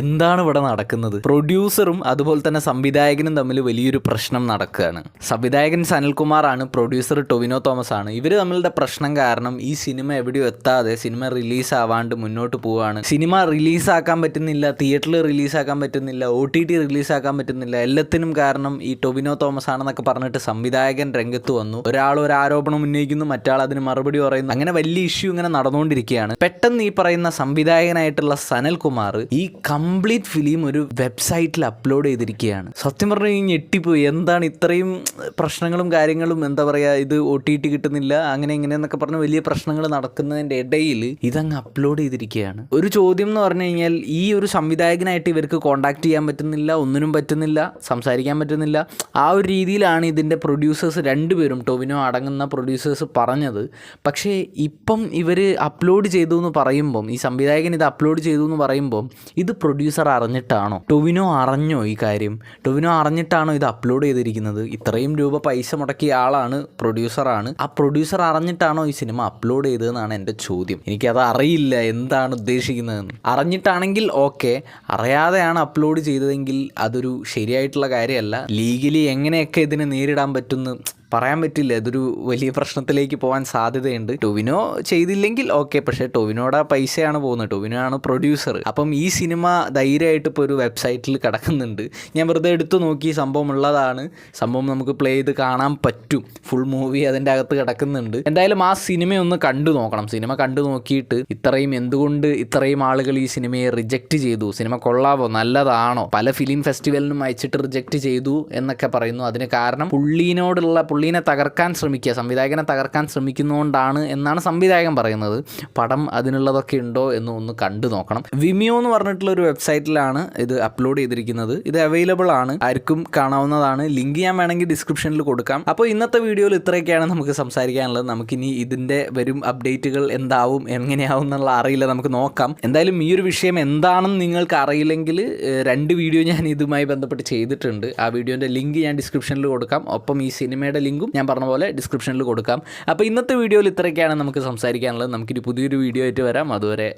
എന്താണ് ഇവിടെ നടക്കുന്നത്? പ്രൊഡ്യൂസറും അതുപോലെ തന്നെ സംവിധായകനും തമ്മിൽ വലിയൊരു പ്രശ്നം നടക്കുകയാണ്. സംവിധായകൻ സനൽകുമാറാണ് പ്രൊഡ്യൂസർ ടൊവിനോ തോമസ് ആണ് ഇവർ തമ്മിലുള്ള പ്രശ്നം കാരണം ഈ സിനിമ എവിടെയോ എത്താതെ സിനിമ റിലീസ് ആവാണ്ട് മുന്നോട്ട് പോവുകയാണ്. സിനിമ റിലീസാക്കാൻ പറ്റുന്നില്ല തിയേറ്ററിൽ റിലീസാക്കാൻ പറ്റുന്നില്ല ഒ ടി ടി റിലീസാക്കാൻ പറ്റുന്നില്ല. എല്ലാത്തിനും കാരണം ഈ ടൊവിനോ തോമസ് ആണെന്നൊക്കെ പറഞ്ഞിട്ട് സംവിധായകൻ രംഗത്ത് വന്നു. ഒരാൾ ഒരു ആരോപണം ഉന്നയിക്കുന്നു മറ്റാൾ അതിന് മറുപടി പറയുന്നു. അങ്ങനെ വലിയ ഇഷ്യൂ ഇങ്ങനെ നടന്നുകൊണ്ടിരിക്കുകയാണ്. പെട്ടെന്ന് ഈ പറയുന്ന സംവിധായകനായിട്ടുള്ള സനൽകുമാർ ഈ കംപ്ലീറ്റ് ഫിലിം ഒരു വെബ്സൈറ്റിൽ അപ്ലോഡ് ചെയ്തിരിക്കുകയാണ്. സത്യം പറഞ്ഞു കഴിഞ്ഞാൽ ഞെട്ടിപ്പോയി. എന്താണ് ഇത്രയും പ്രശ്നങ്ങളും കാര്യങ്ങളും? എന്താ പറയുക ഇത് ഒ ടി ടി കിട്ടുന്നില്ല അങ്ങനെ ഇങ്ങനെ എന്നൊക്കെ പറഞ്ഞ് വലിയ പ്രശ്നങ്ങൾ നടക്കുന്നതിന്റെ ഇടയിൽ ഇതങ്ങ് അപ്ലോഡ് ചെയ്തിരിക്കുകയാണ്. ഒരു ചോദ്യം എന്ന് പറഞ്ഞു കഴിഞ്ഞാൽ ഈ ഒരു സംവിധായകനായിട്ട് ഇവർക്ക് കോണ്ടാക്ട് ചെയ്യാൻ പറ്റുന്നില്ല ഒന്നിനും പറ്റുന്നില്ല സംസാരിക്കാൻ പറ്റുന്നില്ല. ആ ഒരു രീതിയിലാണ് ഇതിന്റെ പ്രൊഡ്യൂസേഴ്സ് രണ്ടുപേരും ടൊവിനോ അടങ്ങുന്ന പ്രൊഡ്യൂസേഴ്സ് പറഞ്ഞത്. പക്ഷേ ഇപ്പം ഇവർ അപ്ലോഡ് ചെയ്തു എന്ന് പറയുമ്പം ഈ സംവിധായകൻ ഇത് അപ്ലോഡ് ചെയ്തു എന്ന് പറയുമ്പം ഇത് പ്രൊഡ്യൂസർ അറിഞ്ഞിട്ടാണോ? ടൊവിനോ അറിഞ്ഞോ ഈ കാര്യം? ടൊവിനോ അറിഞ്ഞിട്ടാണോ ഇത് അപ്ലോഡ് ചെയ്തിരിക്കുന്നത്? ഇത്രയും രൂപ പൈസ മുടക്കിയ ആളാണ് പ്രൊഡ്യൂസറാണ് ആ പ്രൊഡ്യൂസർ അറിഞ്ഞിട്ടാണോ ഈ സിനിമ അപ്ലോഡ് ചെയ്തതെന്നാണ് എന്റെ ചോദ്യം. എനിക്കത് അറിയില്ല. എന്താണ് ഉദ്ദേശിക്കുന്നതെന്ന്. അറിഞ്ഞിട്ടാണെങ്കിൽ ഓക്കെ അറിയാതെയാണ് അപ്ലോഡ് ചെയ്തതെങ്കിൽ അതൊരു ശരിയായിട്ടുള്ള കാര്യമല്ല. ലീഗലി എങ്ങനെയൊക്കെ ഇതിനെ നേരിടാൻ പറ്റുമെന്ന് പറയാൻ പറ്റില്ല. ഇതൊരു വലിയ പ്രശ്നത്തിലേക്ക് പോകാൻ സാധ്യതയുണ്ട്. ടൊവിനോ ചെയ്തില്ലെങ്കിൽ ഓക്കെ. പക്ഷേ ടൊവിനോടെ പൈസയാണ് പോകുന്നത്. ടൊവിനോ ആണ് പ്രൊഡ്യൂസർ അപ്പം ഈ സിനിമ ധൈര്യമായിട്ട് ഇപ്പോൾ ഒരു വെബ്സൈറ്റിൽ കിടക്കുന്നുണ്ട്. ഞാൻ വെറുതെ എടുത്തു നോക്കി. സംഭവം ഉള്ളതാണ്. സംഭവം നമുക്ക് പ്ലേ ചെയ്ത് കാണാൻ പറ്റും. ഫുൾ മൂവി അതിന്റെ അകത്ത് കിടക്കുന്നുണ്ട്. എന്തായാലും ആ സിനിമ ഒന്ന് കണ്ടു നോക്കണം. സിനിമ കണ്ടു നോക്കിയിട്ട് ഇത്രയും എന്തുകൊണ്ട് ഇത്രയും ആളുകൾ ഈ സിനിമയെ റിജക്റ്റ് ചെയ്തു? സിനിമ കൊള്ളാവോ? നല്ലതാണോ? പല ഫിലിം ഫെസ്റ്റിവലിനും അയച്ചിട്ട് റിജക്റ്റ് ചെയ്തു എന്നൊക്കെ പറയുന്നു. അതിന് കാരണം പുള്ളീനോടുള്ള പുള്ളീനെ തകർക്കാൻ ശ്രമിക്കുക സംവിധായകനെ തകർക്കാൻ ശ്രമിക്കുന്നതുകൊണ്ടാണ് എന്നാണ് സംവിധായകൻ പറയുന്നത്. പടം അതിനുള്ളതൊക്കെ ഉണ്ടോ എന്ന് ഒന്ന് കണ്ടു നോക്കണം. വിമിയോ എന്ന് പറഞ്ഞിട്ടുള്ള ഒരു വെബ്സൈറ്റിലാണ് ഇത് അപ്ലോഡ് ചെയ്തിരിക്കുന്നത്. ഇത് അവൈലബിൾ ആണ്. ആർക്കും കാണാവുന്നതാണ്. ലിങ്ക് ഞാൻ വേണമെങ്കിൽ ഡിസ്ക്രിപ്ഷനിൽ കൊടുക്കാം. അപ്പോൾ ഇന്നത്തെ വീഡിയോയിൽ ഇത്രയൊക്കെയാണ് നമുക്ക് സംസാരിക്കാനുള്ളത്. നമുക്കിനി ഇതിന്റെ വരും അപ്ഡേറ്റുകൾ എന്താവും എങ്ങനെയാവും എന്നുള്ള അറിയില്ല. നമുക്ക് നോക്കാം. എന്തായാലും ഈ ഒരു വിഷയം എന്താണെന്ന് നിങ്ങൾക്ക് അറിയില്ലെങ്കിൽ രണ്ട് വീഡിയോ ഞാൻ ഇതുമായി ബന്ധപ്പെട്ട് ചെയ്തിട്ടുണ്ട്. ആ വീഡിയോന്റെ ലിങ്ക് ഞാൻ ഡിസ്ക്രിപ്ഷനിൽ കൊടുക്കാം. ഒപ്പം ഈ സിനിമയുടെ ലിങ്കും ഞാൻ പറഞ്ഞ പോലെ ഡിസ്ക്രിപ്ഷനിൽ കൊടുക്കാം. അപ്പോൾ ഇന്നത്തെ വീഡിയോയിൽ ഇത്രയൊക്കെയാണ് നമുക്ക് സംസാരിക്കാനുള്ളത്. നമുക്കിനി പുതിയൊരു വീഡിയോ ആയിട്ട് വരാം. അതുവരെ